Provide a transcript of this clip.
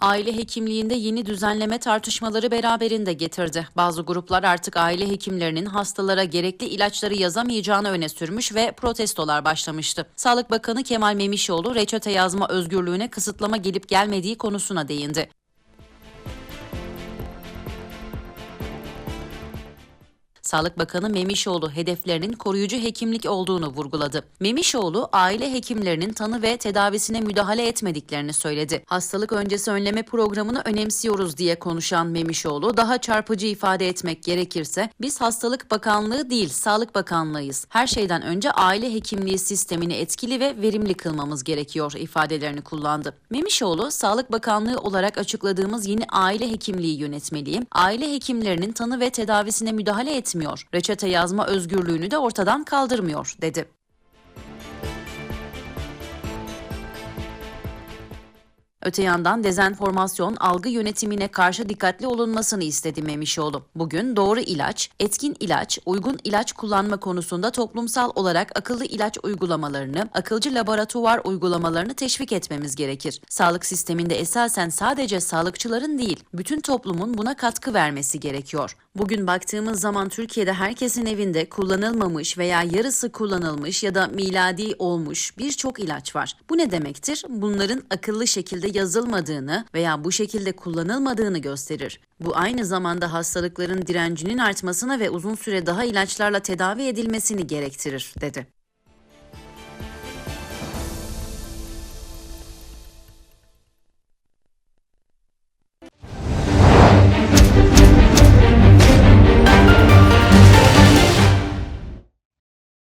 Aile hekimliğinde yeni düzenleme tartışmaları beraberinde getirdi. Bazı gruplar artık aile hekimlerinin hastalara gerekli ilaçları yazamayacağını öne sürmüş ve protestolar başlamıştı. Sağlık Bakanı Kemal Memişoğlu reçete yazma özgürlüğüne kısıtlama gelip gelmediği konusuna değindi. Sağlık Bakanı Memişoğlu hedeflerinin koruyucu hekimlik olduğunu vurguladı. Memişoğlu aile hekimlerinin tanı ve tedavisine müdahale etmediklerini söyledi. Hastalık öncesi önleme programını önemsiyoruz diye konuşan Memişoğlu daha çarpıcı ifade etmek gerekirse biz Hastalık Bakanlığı değil Sağlık Bakanlığıyız. Her şeyden önce aile hekimliği sistemini etkili ve verimli kılmamız gerekiyor ifadelerini kullandı. Memişoğlu Sağlık Bakanlığı olarak açıkladığımız yeni aile hekimliği yönetmeliği aile hekimlerinin tanı ve tedavisine müdahale etmiyor. Reçete yazma özgürlüğünü de ortadan kaldırmıyor dedi. Öte yandan dezenformasyon algı yönetimine karşı dikkatli olunmasını istedi Memişoğlu. Bugün doğru ilaç, etkin ilaç, uygun ilaç kullanma konusunda toplumsal olarak akıllı ilaç uygulamalarını, akılcı laboratuvar uygulamalarını teşvik etmemiz gerekir. Sağlık sisteminde esasen sadece sağlıkçıların değil, bütün toplumun buna katkı vermesi gerekiyor. Bugün baktığımız zaman Türkiye'de herkesin evinde kullanılmamış veya yarısı kullanılmış ya da miladi olmuş birçok ilaç var. Bu ne demektir? Bunların akıllı şekilde yazılmadığını veya bu şekilde kullanılmadığını gösterir. Bu aynı zamanda hastalıkların direncinin artmasına ve uzun süre daha ilaçlarla tedavi edilmesini gerektirir, dedi.